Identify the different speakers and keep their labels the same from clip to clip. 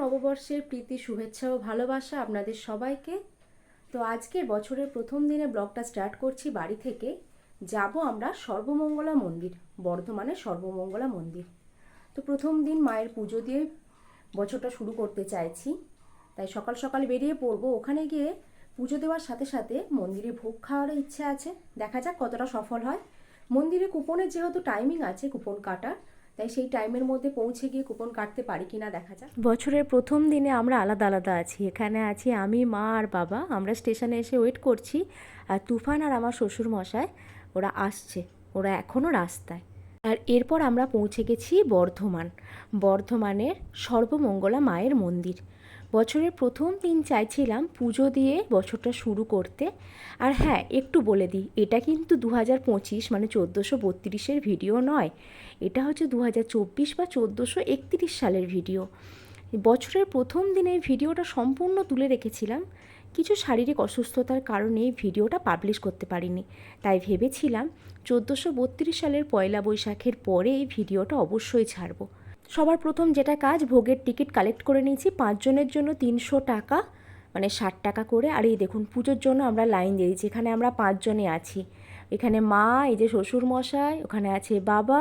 Speaker 1: নববর্ষের প্রীতি, শুভেচ্ছা ও ভালোবাসা আপনাদের সবাইকে। তো আজকের বছরের প্রথম দিনে ব্লগটা স্টার্ট করছি বাড়ি থেকে। যাব আমরা সর্বমঙ্গলা মন্দির, বর্ধমানের সর্বমঙ্গলা মন্দির। তো প্রথম দিন মায়ের পুজো দিয়ে বছরটা শুরু করতে চাইছি। তাই সকাল সকাল বেরিয়ে পড়ব। ওখানে গিয়ে পুজো দেওয়ার সাথে সাথে মন্দিরে ভোগ খাওয়ারও ইচ্ছে আছে। দেখা যাক কতটা সফল হয়। মন্দিরে কুপনের যেহেতু টাইমিং আছে, কুপন কাটার তাই সেই টাইমের মধ্যে পৌঁছে গিয়ে কুপন কাটতে পারি কি না দেখা যাক। বছরের প্রথম দিনে আমরা আলাদা আলাদা আছি। এখানে আছি আমি, মা আর বাবা। আমরা স্টেশনে এসে ওয়েট করছি। আর তুফান আর আমার শ্বশুর মশায় ওরা আসছে। ওরা এখনও রাস্তায়। আর এরপর আমরা পৌঁছে গেছি বর্ধমান। বর্ধমানের সর্বমঙ্গলা মায়ের মন্দির। বছরের প্রথম দিন চাইছিলাম পুজো দিয়ে বছরটা শুরু করতে। আর হ্যাঁ একটু বলে দিই, এটা কিন্তু দু হাজার পঁচিশ মানে চোদ্দোশো বত্রিশের ভিডিও নয়। এটা হচ্ছে দু হাজার চব্বিশ বা চোদ্দোশো একত্রিশ সালের ভিডিও। বছরের প্রথম দিনে এই ভিডিওটা সম্পূর্ণ তুলে রেখেছিলাম। কিছু শারীরিক অসুস্থতার কারণে ভিডিওটা পাবলিশ করতে পারিনি। তাই ভেবেছিলাম চোদ্দোশো বত্রিশ সালের পয়লা বৈশাখের পরে এই ভিডিওটা অবশ্যই ছাড়বো। সবার প্রথম যেটা কাজ, ভোগের টিকিট কালেক্ট করে নিয়েছি। পাঁচজনের জন্য তিনশো টাকা মানে ষাট টাকা করে। আর এই দেখুন, পুজোর জন্য আমরা লাইন দিয়ে দিয়েছি এখানে আমরা পাঁচজনে আছি। এখানে মা, এই যে শ্বশুর মশাই ওখানে আছে বাবা,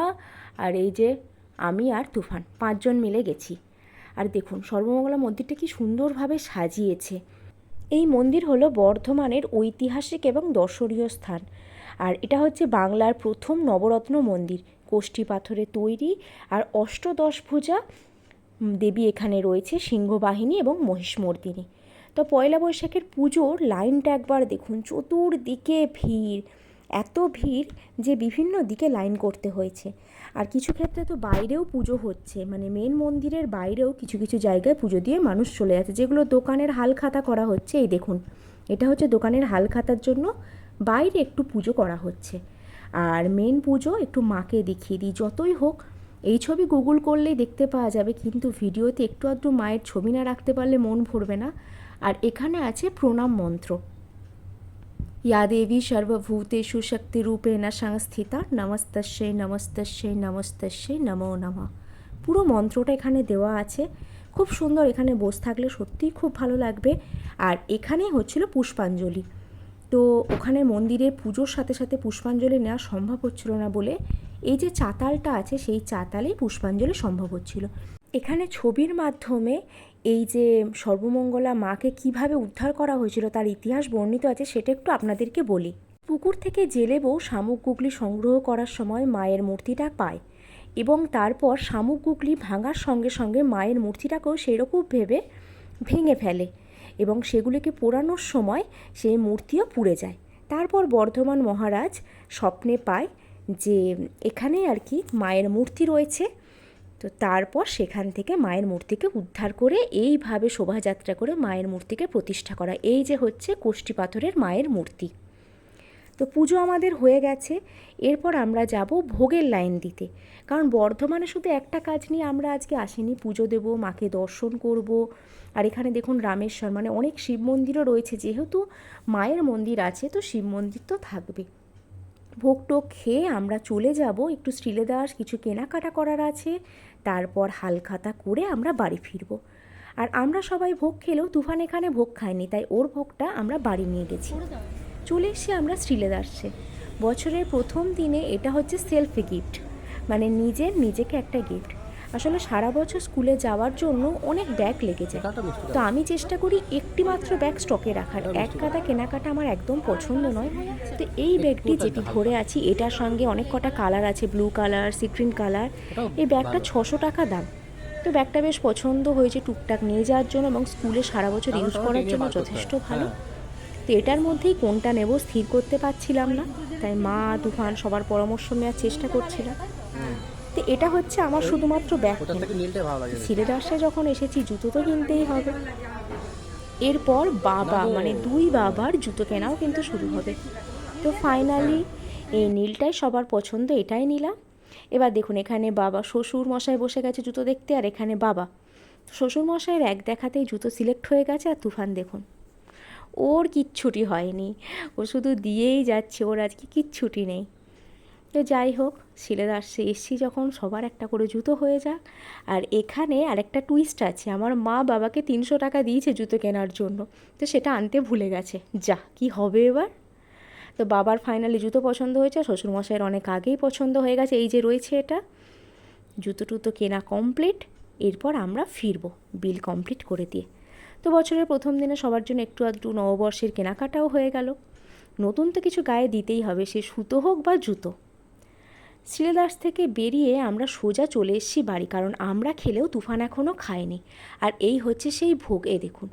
Speaker 1: আর এই যে আমি আর তুফান, পাঁচজন মিলে গেছি। আর দেখুন সর্বমঙ্গলা মন্দিরটা কি সুন্দরভাবে সাজিয়েছে। এই মন্দির হলো বর্ধমানের ঐতিহাসিক এবং দর্শনীয় স্থান। আর এটা হচ্ছে বাংলার প্রথম নবরত্ন মন্দির। কোষ্ঠী পাথরে তৈরি আর অষ্টদশ ভুজা দেবী এখানে রয়েছে, সিংহবাহিনী এবং মহিষমর্দিনী তো পয়লা বৈশাখের পুজোর লাইনটা একবার দেখুন, চতুর্দিকে ভিড়, এত ভিড় যে বিভিন্ন দিকে লাইন করতে হয়েছে। আর কিছু ক্ষেত্রে তো বাইরেও পুজো হচ্ছে মানে মেন মন্দিরের বাইরেও কিছু কিছু জায়গায় পুজো দিয়ে মানুষ চলে যাচ্ছে। যেগুলো দোকানের হালখাতা করা হচ্ছে, এই দেখুন। এটা হচ্ছে দোকানের হালখাতার জন্য বাইরে একটু পুজো করা হচ্ছে। আর মেন পুজো একটু মাকে দেখিয়ে দিই, যতই হোক। এই ছবি গুগল করলেই দেখতে পাওয়া যাবে, কিন্তু ভিডিওতে একটু আধটু মায়ের ছবি না রাখতে পারলে মন ভরবে না। আর এখানে আছে প্রণাম মন্ত্র। ইয়া দেবী সর্বভূতে সুশক্তি রূপে না সংস্থিতা, নমস্তস্যে নমস্তস্যে নমস্তস্যে, নমো নমা। পুরো মন্ত্রটা এখানে দেওয়া আছে। খুব সুন্দর এখানে বসে থাকলে সত্যিই খুব ভালো লাগবে। আর এখানেই হচ্ছিল পুষ্পাঞ্জলি। তো ওখানে মন্দিরে পুজোর সাথে সাথে পুষ্পাঞ্জলি নেওয়া সম্ভব হচ্ছিল না বলে এই যে চাতালটা আছে, সেই চাতালেই পুষ্পাঞ্জলি সম্ভব হচ্ছিল। এখানে ছবির মাধ্যমে এই যে সর্বমঙ্গলা মাকে কীভাবে উদ্ধার করা হয়েছিল, তার ইতিহাস বর্ণিত আছে, সেটা একটু আপনাদেরকে বলি। পুকুর থেকে জেলে বউ শামুক গুগলি সংগ্রহ করার সময় মায়ের মূর্তিটা পায় এবং তারপর শামুক গুগলি ভাঙার সঙ্গে সঙ্গে মায়ের মূর্তিটাকেও সেরকম ভেবে ভেঙে ফেলে। এবং সেগুলিকে পোড়ানোর সময় সেই মূর্তিও পুড়ে যায়। তারপর বর্ধমান মহারাজ স্বপ্নে পায় যে এখানে আর কি মায়ের মূর্তি রয়েছে। তো তারপর সেখান থেকে মায়ের মূর্তিকে উদ্ধার করে এইভাবে শোভাযাত্রা করে মায়ের মূর্তিকে প্রতিষ্ঠা করা। এই যে হচ্ছে কোষ্ঠী পাথরের মায়ের মূর্তি। তো পুজো আমাদের হয়ে গেছে। এরপর আমরা যাব ভোগের লাইন দিতে। কারণ বর্ধমানে শুধু একটা কাজ নিয়ে আমরা আজকে আসিনি। পুজো দেব, মাকে দর্শন করব। আর এখানে দেখুন রামেশ্বর মানে অনেক শিব মন্দিরও রয়েছে। যেহেতু মায়ের মন্দির আছে, তো শিব মন্দির তো থাকবে। ভোগ টোগ খেয়ে আমরা চলে যাব। একটু শ্রীলেদাস, কিছু কেনাকাটা করার আছে। তারপর হালখাতা করে আমরা বাড়ি ফিরব। আর আমরা সবাই ভোগ খেলেও তুফান এখানে ভোগ খায়নি তাই ওর ভোগটা আমরা বাড়ি নিয়ে গেছি। চলে এসেছি আমরা শ্রীলেদার্সে বছরের প্রথম দিনে এটা হচ্ছে সেলফি গিফট মানে নিজের নিজেকে একটা গিফট আসলে সারা বছর স্কুলে যাওয়ার জন্য অনেক ব্যাগ লেগে যায় তো আমি চেষ্টা করি একটি মাত্র ব্যাগ স্টকে রাখার। এক কাটা কেনাকাটা আমার একদম পছন্দ নয়। তো এই ব্যাগটি যেটি ধরে আছি এটার সঙ্গে অনেক কটা কালার আছে ব্লু কালার সিগ্রিন কালার এই ব্যাগটা ছশো টাকা দাম। তো ব্যাগটা বেশ পছন্দ হয়েছে টুকটাক। নিয়ে যাওয়ার জন্য এবং স্কুলে সারা বছর ইউজ করার জন্য যথেষ্ট ভালো। তো এটার মধ্যেই কোনটা নেব স্থির করতে পারছিলাম না। তাই মা তুফান সবার পরামর্শ নেওয়ার চেষ্টা করছিলাম তো এটা হচ্ছে আমার শুধুমাত্র ব্যাগ যখন এসেছি জুতো তো কিনতেই হবে। এরপর বাবা মানে দুই বাবার জুতো কেনাও কিন্তু শুরু হবে। তো ফাইনালি এই নীলটাই সবার পছন্দ এটাই নিলাম। এবার দেখুন এখানে বাবা শ্বশুর মশাই বসে গেছে জুতো দেখতে আর এখানে বাবা। শ্বশুর মশাইয়ের এক দেখাতেই জুতো সিলেক্ট হয়ে গেছে আর তুফান দেখুন। ওর কিচ্ছুটি হয়নি। ও শুধু দিয়েই যাচ্ছে, ওর আজকে কিচ্ছুটি নেই। তো যাই হোক শিলেদাসে এসছি যখন, সবার একটা করে জুতো হয়ে যাক। আর এখানে আরেকটা টুইস্ট আছে, আমার মা বাবাকে তিনশো টাকা দিয়েছে জুতো কেনার জন্য। তো সেটা আনতে ভুলে গেছে। যা, কি হবে এবার? তো বাবার ফাইনালি জুতো পছন্দ হয়েছে, শ্বশুরমশাইয়ের অনেক আগেই পছন্দ হয়ে গেছে, এই যে রয়েছে এটা। জুতো টুতো কেনা কমপ্লিট এরপর আমরা ফিরবো বিল কমপ্লিট করে দিয়ে। তো বছরের প্রথম দিনে সবার জন্য একটু আধটু নববর্ষের কেনাকাটাও হয়ে গেল। নতুন তো কিছু গায়ে দিতেই হবে, সে সুতো হোক বা জুতো। শ্রীদাস থেকে বেরিয়ে আমরা সোজা চলে এসেছি বাড়ি, কারণ আমরা খেলেও তুফান এখনও খায়নি। আর এই হচ্ছে সেই ভোগ এ দেখুন,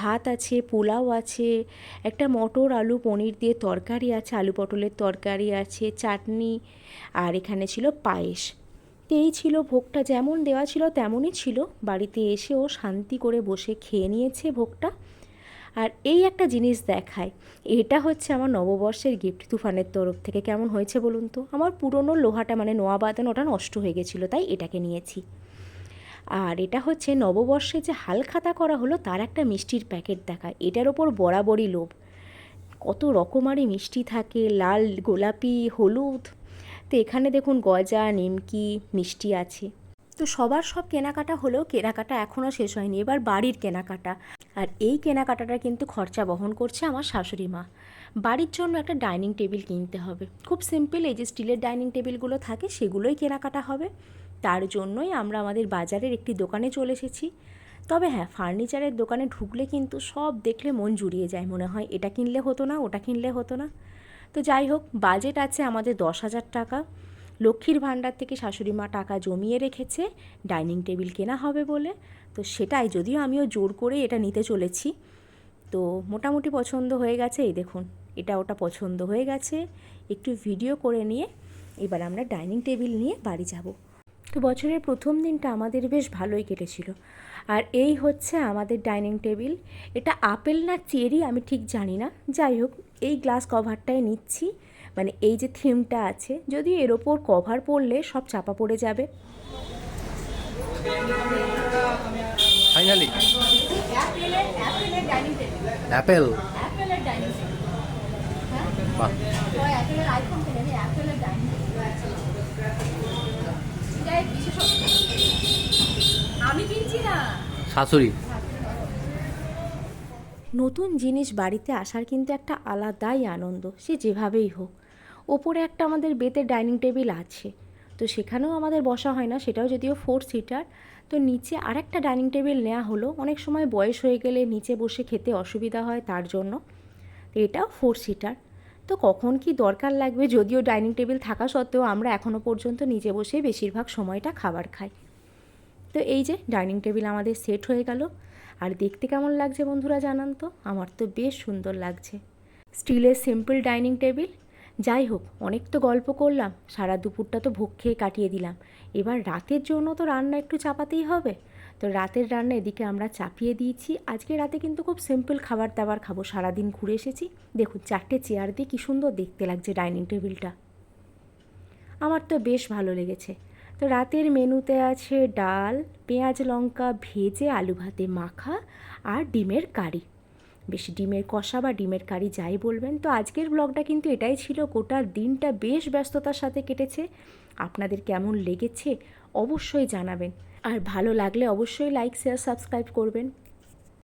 Speaker 1: ভাত আছে, পোলাও আছে, একটা মটর, আলু, পনির দিয়ে তরকারি আছে, আলু পটলের তরকারি আছে, চাটনি, আর এখানে ছিল পায়েস। তো এই ছিল, ভোগটা যেমন দেওয়া ছিল তেমনই ছিল। বাড়িতে এসেও শান্তি করে বসে খেয়ে নিয়েছে ভোগটা। আর এই একটা জিনিস দেখায়, এটা হচ্ছে আমার নববর্ষের গিফট তুফানের তরফ থেকে। কেমন হয়েছে বলুন তো? আমার পুরনো লোহাটা মানে নোয়া বাদান ওটা নষ্ট হয়ে গেছিল, তাই এটাকে নিয়েছি। আর এটা হচ্ছে নববর্ষে যে হালখাতা করা হলো, তার একটা মিষ্টির প্যাকেট দেখায়। এটার ওপর বরাবরই লোভ। কত রকমারি মিষ্টি থাকে, লাল, গোলাপি, হলুদ। তো এখানে দেখুন গজা, নিমকি, মিষ্টি আছে। তো সবার সব কেনাকাটা হলেও কেনাকাটা এখনও শেষ হয়নি। এবার বাড়ির কেনাকাটা। আর এই কেনাকাটাটা কিন্তু খরচা বহন করছে আমার শাশুড়ি মা। বাড়ির জন্য একটা ডাইনিং টেবিল কিনতে হবে। খুব সিম্পল, এই যে স্টিলের ডাইনিং টেবিলগুলো থাকে সেগুলোই কেনাকাটা হবে। তার জন্যই আমরা আমাদের বাজারের একটি দোকানে চলে এসেছি। তবে হ্যাঁ ফার্নিচারের দোকানে ঢুকলে কিন্তু সব দেখলে মন জুড়িয়ে যায় মনে হয়। এটা কিনলে হতো না, ওটা কিনলে হতো না। তো যাই হোক, বাজেট আছে আমাদের দশ হাজার টাকা। লক্ষ্মীর ভাণ্ডার থেকে শাশুড়ি মা টাকা জমিয়ে রেখেছে, ডাইনিং টেবিল কেনা হবে বলে। তো সেটাই যদিও আমিও জোর করে এটা নিতে চলেছি। তো মোটামুটি পছন্দ হয়ে গেছে, এই দেখুন, এটা ওটা পছন্দ হয়ে গেছে। একটু ভিডিও করে নিয়ে এবার আমরা ডাইনিং টেবিল নিয়ে বাড়ি যাব। তো বছরের প্রথম দিনটা আমাদের বেশ ভালোই কেটেছিল। আর এই হচ্ছে আমাদের ডাইনিং টেবিল। এটা আপেল না চেরি আমি ঠিক জানি না। যাই হোক, এই গ্লাস কভারটাই নিচ্ছি। মানে এই যে থিমটা আছে যদি এর ওপর কভার পড়লে সব চাপা পড়ে যাবে। আমি কিনছি না।
Speaker 2: শাশুড়ি।
Speaker 1: নতুন জিনিস বাড়িতে আসার কিন্তু একটা আলাদাই আনন্দ সে যেভাবেই হোক। ওপরে একটা আমাদের বেতের ডাইনিং টেবিল আছে তো সেখানেও আমাদের বসা হয় না সেটাও যদিও ফোর সিটার তো নিচে আরেকটা ডাইনিং টেবিল নেওয়া হলো অনেক সময় বয়স হয়ে গেলে নিচে বসে খেতে অসুবিধা হয় তার জন্য। তো এটাও ফোর সিটার তো কখন কি দরকার লাগবে? যদিও ডাইনিং টেবিল থাকা সত্ত্বেও আমরা এখনও পর্যন্ত নিজে বসে বেশিরভাগ সময়টা খাবার খাই। তো এই যে, ডাইনিং টেবিল আমাদের সেট হয়ে গেল। আর দেখতে কেমন লাগছে বন্ধুরা জানান তো? আমার তো বেশ সুন্দর লাগছে। স্টিলের সিম্পল ডাইনিং টেবিল। যাই হোক, অনেক তো গল্প করলাম। সারা দুপুরটা তো ভোগ খেয়ে কাটিয়ে দিলাম। এবার রাতের জন্য তো রান্না একটু চাপাতেই হবে। তো রাতের রান্না এদিকে আমরা চাপিয়ে দিয়েছি। আজকে রাতে কিন্তু খুব সিম্পল খাবার দাবার খাব। সারাদিন ঘুরে এসেছি। দেখুন, চারটে চেয়ার দিয়ে কী সুন্দর দেখতে লাগছে ডাইনিং টেবিলটা আমার তো বেশ ভালো লেগেছে। তো রাতের মেনুতে আছে ডাল, পেঁয়াজ লঙ্কা ভেজে আলু ভাতে মাখা আর ডিমের কারি। বেশ, ডিমের কষা বা ডিমের কারি যাই বলবেন। তো আজকের ব্লগটা কিন্তু এটাই ছিল। গোটা দিনটা বেশ ব্যস্ততার সাথে কেটেছে। আপনাদের কেমন লেগেছে অবশ্যই জানাবেন। আর ভালো লাগলে অবশ্যই লাইক শেয়ার সাবস্ক্রাইব করবেন।